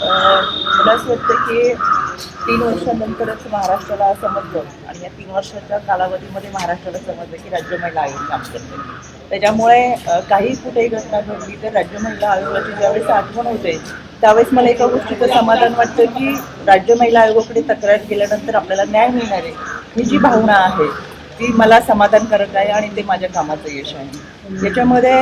मला असं वाटतं की तीन वर्षानंतरच महाराष्ट्राला समजलं आणि या तीन वर्षाच्या कालावधीमध्ये महाराष्ट्राला समजलं की राज्य महिला आयोग काम करते त्याच्यामुळे काही कुठेही घटना घडली तर राज्य महिला आयोगाची ज्यावेळेस आठवण होते त्यावेळेस मला एका गोष्टीचं समाधान वाटतं की राज्य महिला आयोगाकडे तक्रार केल्यानंतर आपल्याला न्याय मिळणार आहे. ही जी भावना आहे ती मला समाधानकारक आहे आणि ते माझ्या कामाचं यश आहे. याच्यामध्ये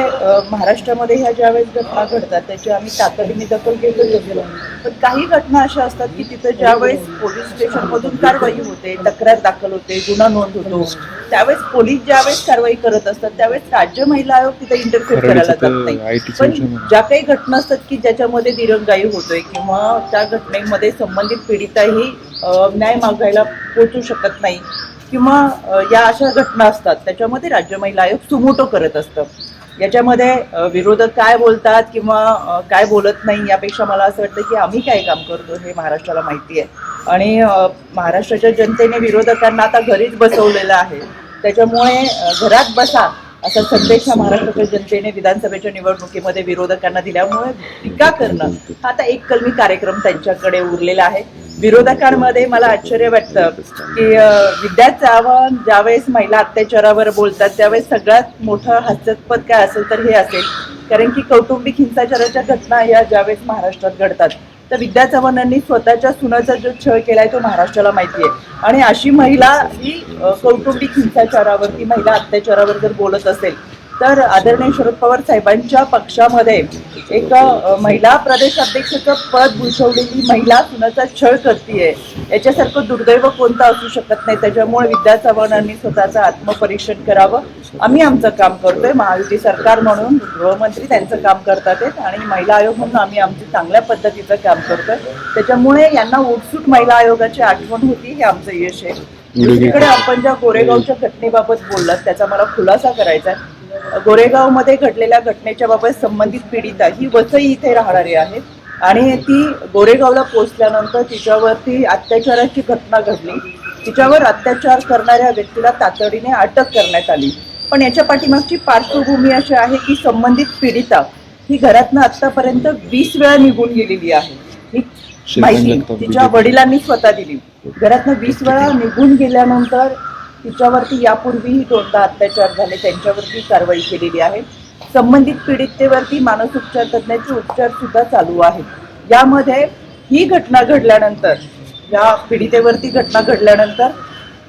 महाराष्ट्रामध्ये ह्या ज्यावेळेस घटना घडतात त्याची आम्ही तातडीने दखल असतो पण काही घटना अशा असतात की तिथं ज्यावेळेस पोलीस स्टेशनमधून कारवाई होते तक्रार दाखल होते गुन्हा नोंद होतो त्यावेळेस पोलीस ज्यावेळेस कारवाई करत असतात त्यावेळेस राज्य महिला आयोग तिथे इंटरफेअर खरं करायला जात नाही. पण. ज्या काही घटना असतात की ज्याच्यामध्ये दिरंगाई होतोय किंवा त्या घटनेमध्ये संबंधित पीडिताही न्याय मागायला पोहोचू शकत नाही किंवा या अशा घटना असतात त्याच्यामध्ये राज्य महिला आयोग सुमोटो करत असतं. याच्यामध्ये विरोधक काय बोलतात किंवा काय बोलत नाही यापेक्षा मला असं वाटतं की आम्ही काय काम करतो हे महाराष्ट्राला माहिती आहे आणि महाराष्ट्राच्या जनतेने विरोधकांना आता घरीच बसवलेलं आहे. त्याच्यामुळे घरात बसा असा संदेश हा महाराष्ट्राच्या जनतेने विधानसभेच्या निवडणुकीमध्ये विरोधकांना दिल्यामुळे टीका करणं हा आता एक कलमी कार्यक्रम त्यांच्याकडे उरलेला आहे. विरोधकांमध्ये मला आश्चर्य वाटतं की विद्यार्थ्यावर ज्यावेळेस महिला अत्याचारावर बोलतात त्यावेळेस सगळ्यात मोठं हास्यास्पद काय असेल तर हे असेल. कारण की कौटुंबिक हिंसाचाराच्या घटना या ज्यावेळेस महाराष्ट्रात घडतात. तर विद्या चव्हाणांनी स्वतःच्या सुनाचा जो छळ केलाय तो महाराष्ट्राला माहिती आहे. आणि अशी महिला ही कौटुंबिक हिंसाचारावर ती महिला अत्याचारावर जर बोलत असेल तर आदरणीय शरद पवार साहेबांच्या पक्षामध्ये एक महिला प्रदेश अध्यक्षाचं पद भूषवलेली महिला सुनाचा छळ करतीये. याच्यासारखं दुर्दैव कोणतं असू शकत नाही. त्याच्यामुळे विद्या चव्हाणांनी स्वतःचं आत्मपरीक्षण करावं. आम्ही आमचं काम करतोय. महायुती सरकार म्हणून गृहमंत्री त्यांचं काम करतात आणि महिला आयोग म्हणून आम्ही आमचं चांगल्या पद्धतीचं काम करतोय. त्याच्यामुळे यांना उठसूट महिला आयोगाची आठवण होती हे आमचं यश आहे. दुसरीकडे आपण ज्या गोरेगावच्या घटनेबाबत बोललात त्याचा मला खुलासा करायचा आहे. गोरेगावमध्ये घडलेल्या घटनेच्या बाबत संबंधित पीडिता ही वसई इथे राहणारी आहे. आणि ती गोरेगावला पोहोचल्यानंतर तिच्यावरती अत्याचाराची घटना घडली. तिच्यावर अत्याचार करणाऱ्या व्यक्तीला तातडीने अटक करण्यात आली. पण याच्या पाठीमागची पार्श्वभूमी अशी आहे की संबंधित पीडिता ही घरातनं आतापर्यंत वीस वेळा निघून गेलेली आहे. ही माहिती तिच्या. वडिलांनी स्वतः दिली. घरातनं वीस वेळा निघून गेल्यानंतर तिच्यावरती यापूर्वीही दोनदा अत्याचार झाले त्यांच्यावरती कारवाई केलेली आहे. संबंधित पीडितेवरती मानसोपचार तज्ज्ञाचे उपचार सुद्धा चालू आहेत. यामध्ये ही घटना घडल्यानंतर या पीडितेवरती घटना घडल्यानंतर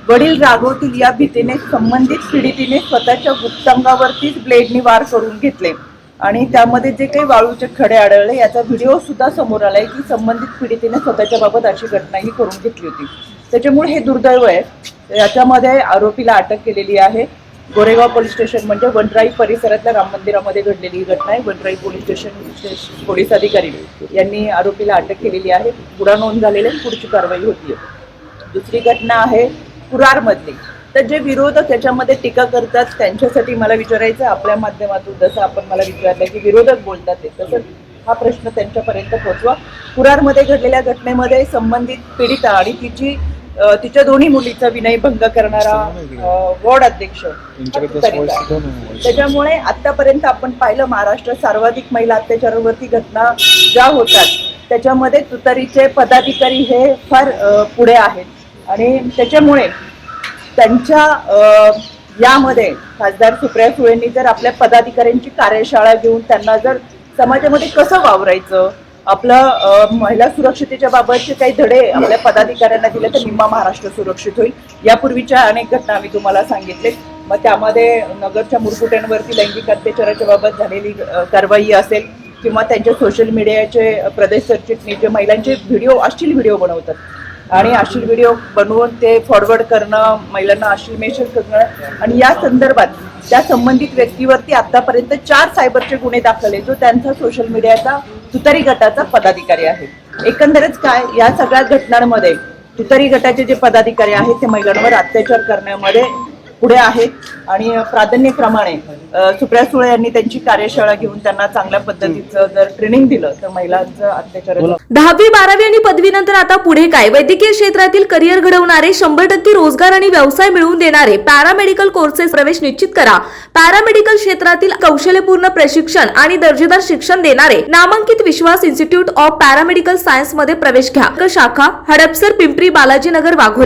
वडील रागवतील या भीतीने संबंधित पीडितीने स्वतःच्या गुप्तांगावरतीच ब्लेडनी वार करून घेतले. आणि त्यामध्ये जे काही वाळूचे खडे आढळले याचा व्हिडिओ सुद्धा समोर आलाय की संबंधित पीडितीने स्वतःच्या बाबत अशी घटनाही करून घेतली होती. त्याच्यामुळे हे दुर्दैव आहे. याच्यामध्ये आरोपीला अटक केलेली आहे. गोरेगाव पोलीस स्टेशन म्हणजे वनराई परिसरातल्या राम मंदिरामध्ये घडलेली ही घटना आहे. वनराई पोलीस स्टेशन पोलीस अधिकारी यांनी आरोपीला अटक केलेली आहे. गुन्हा नोंद झालेली आहे, पुढची कारवाई होती. दुसरी घटना आहे कुरारमधली तर जे विरोधक याच्यामध्ये टीका करतात त्यांच्यासाठी मला विचारायचं आहे, आपल्या माध्यमातून जसं आपण मला विचारलं की विरोधक बोलतात ते तसं हा प्रश्न त्यांच्यापर्यंत पोहोचवा. कुरारमध्ये घडलेल्या घटनेमध्ये संबंधित पीडिता आणि तिची तिच्या दोन्ही मुलीचा विनयभंग करणारा अ, वॉर्ड अध्यक्ष. त्याच्यामुळे आतापर्यंत आपण पाहिलं महाराष्ट्रात सर्वाधिक महिला अत्याचारावरती घटना ज्या होतात त्याच्यामध्ये तुतारीचे पदाधिकारी हे फार पुढे आहेत. आणि त्याच्यामुळे त्यांच्या यामध्ये खासदार सुप्रिया सुळेंनी जर आपल्या पदाधिकाऱ्यांची कार्यशाळा घेऊन त्यांना जर समाजामध्ये कसं वावरायचं आपलं महिला सुरक्षतेच्या बाबतचे काही धडे आपल्या पदाधिकाऱ्यांना दिले तर निम्मा महाराष्ट्र सुरक्षित होईल. यापूर्वीच्या अनेक घटना आम्ही तुम्हाला सांगितले. मग त्यामध्ये नगरच्या मुरकुट्यांवरती लैंगिक अत्याचाराच्या बाबत झालेली कारवाई असेल किंवा त्यांच्या सोशल मीडियाचे प्रदेश सरचिटणीस जे महिलांचे व्हिडिओ अश्लील व्हिडिओ बनवतात आणि अश्लील व्हिडिओ बनवून ते फॉरवर्ड करणं महिलांना अश्लील करणं. आणि या संदर्भात त्या संबंधित व्यक्तीवरती आतापर्यंत चार सायबरचे गुन्हे दाखल आहेत जो त्यांचा सोशल मीडियाचा तुतारी गटाचा पदाधिकारी आहे. एकंदरच काय या सगळ्या घटनांमध्ये तुतारी गटाचे जे पदाधिकारी आहेत ते महिलांवर अत्याचार करण्यामध्ये पुढे आहेत आणि प्राधान्यक्रमाने सुप्रिया सुळे यांनी त्यांची कार्यशाळा घेऊन त्यांना चांगल्या पद्धतीचं जर ट्रेनिंग दिलं तर महिलांचं अत्याचार दहावी बारावी आणि पदवीनंतर आता पुढे काय? वैद्यकीय क्षेत्रातील करिअर घडवणारे शंभर टक्के रोजगार आणि व्यवसाय मिळवून देणारे पॅरामेडिकल कोर्सेस प्रवेश निश्चित करा. पॅरामेडिकल क्षेत्रातील कौशल्यपूर्ण प्रशिक्षण आणि दर्जेदार शिक्षण देणारे नामांकित विश्वास इन्स्टिट्यूट ऑफ पॅरामेडिकल सायन्समध्ये प्रवेश घ्या. शाखा हडपसर पिंपरी बालाजीनगर वाघोली.